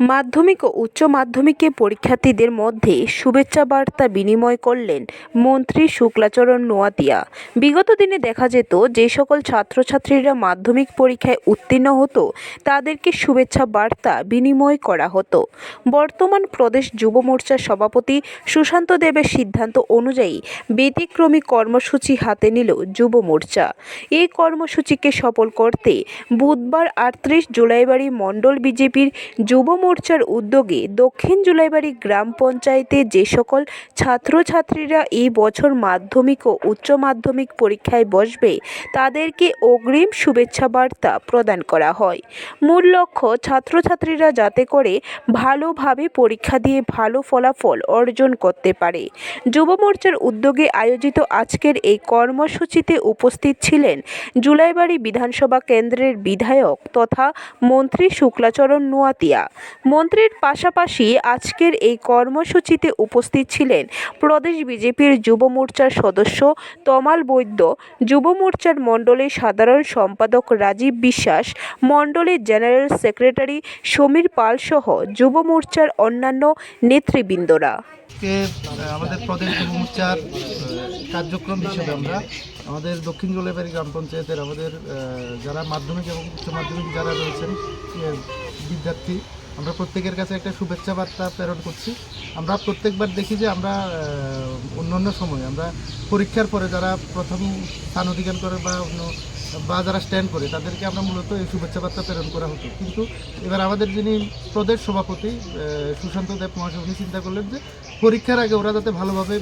মাধ্যমিক ও উচ্চ মাধ্যমিকে পরীক্ষার্থীদের মধ্যে শুভেচ্ছা বার্তা বিনিময় করলেন মন্ত্রী শুক্লাচরণ নোয়াতিয়া। বিগত দিনে দেখা যেত যে সকল ছাত্রছাত্রীরা মাধ্যমিক পরীক্ষায় উত্তীর্ণ হতো, তাদেরকে শুভেচ্ছা বার্তা বিনিময় করা হতো। বর্তমান প্রদেশ যুব মোর্চার সভাপতি সুশান্ত দেবের সিদ্ধান্ত অনুযায়ী ব্যতিক্রমী কর্মসূচি হাতে নিল যুব মোর্চা। এই কর্মসূচিকে সফল করতে বুধবার আটত্রিশ জুলাইবাড়ি মণ্ডল বিজেপির যুব মোর্চার উদ্যোগে দক্ষিণ জুলাইবাড়ি গ্রাম পঞ্চায়েতে যে সকল ছাত্রছাত্রীরা এই বছর মাধ্যমিক ও উচ্চ মাধ্যমিক পরীক্ষায় বসবে, তাদেরকে অগ্রিম শুভেচ্ছা বার্তা প্রদান করা হয়। মূল লক্ষ্য, ছাত্রছাত্রীরা যাতে করে ভালোভাবে পরীক্ষা দিয়ে ভালো ফলাফল অর্জন করতে পারে। যুব মোর্চার উদ্যোগে আয়োজিত আজকের এই কর্মসূচিতে উপস্থিত ছিলেন জুলাইবাড়ি বিধানসভা কেন্দ্রের বিধায়ক তথা মন্ত্রী শুক্লাচরণ নোয়াতিয়া। মন্ত্রীর পাশাপাশি আজকের এই কর্মসূচিতে উপস্থিত ছিলেন প্রদেশ বিজেপির যুব মোর্চার সদস্য তমাল বৈদ্য, যুব মোর্চার মণ্ডলের সাধারণ সম্পাদক রাজীব বিশ্বাস, মণ্ডলের জেনারেল সেক্রেটারি সমীর পাল সহ যুব মোর্চার অন্যান্য নেতৃবৃন্দরা। আমাদের প্রদেশ যুব মোর্চার কার্যক্রম হিসেবে আমরা আমাদের দক্ষিণ জলেবাড়ি গ্রাম পঞ্চায়েতের আমাদের যারা মাধ্যমিক এবং উচ্চ মাধ্যমিক যারা রয়েছেন বিদ্যার্থী আমরা প্রত্যেকের কাছে একটা শুভেচ্ছা বার্তা প্রেরণ করছি। আমরা প্রত্যেকবার দেখি যে আমরা অন্য অন্য সময় আমরা পরীক্ষার পরে যারা প্রথম স্থান অধিকার করে বা অন্য, বা যারা স্ট্যান্ড করে, তাদেরকে আমরা মূলত এই শুভেচ্ছা বার্তা প্রেরণ করা হতো। কিন্তু এবার আমাদের যিনি প্রদেশ সভাপতি সুশান্ত দেব মহাশয়, উনি চিন্তা করলেন যে পরীক্ষার আগে ওরা যাতে ভালোভাবে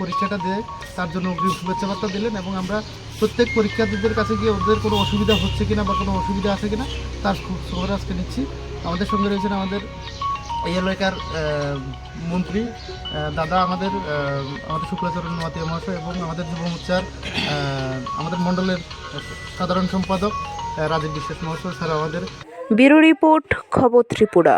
পরীক্ষাটা দেয়, তার জন্য অগ্রিম শুভেচ্ছা বার্তা দিলেন এবং আমরা প্রত্যেক পরীক্ষার্থীদের কাছে গিয়ে ওদের কোনো অসুবিধা হচ্ছে কিনা বা কোনো অসুবিধা আছে কিনা, তার খবর আজকে নিচ্ছি। আমাদের সঙ্গে রয়েছেন আমাদের এই এলাকার মন্ত্রী। দাদা, আমাদের আমাদের শুক্লাচরণ মাতিয়া মহাশয় এবং আমাদের যুব মোর্চার আমাদের মণ্ডলের সাধারণ সম্পাদক রাজীব বিশ্বাস মহাশয়, স্যার আমাদের। ব্যুরো রিপোর্ট, খবর ত্রিপুরা।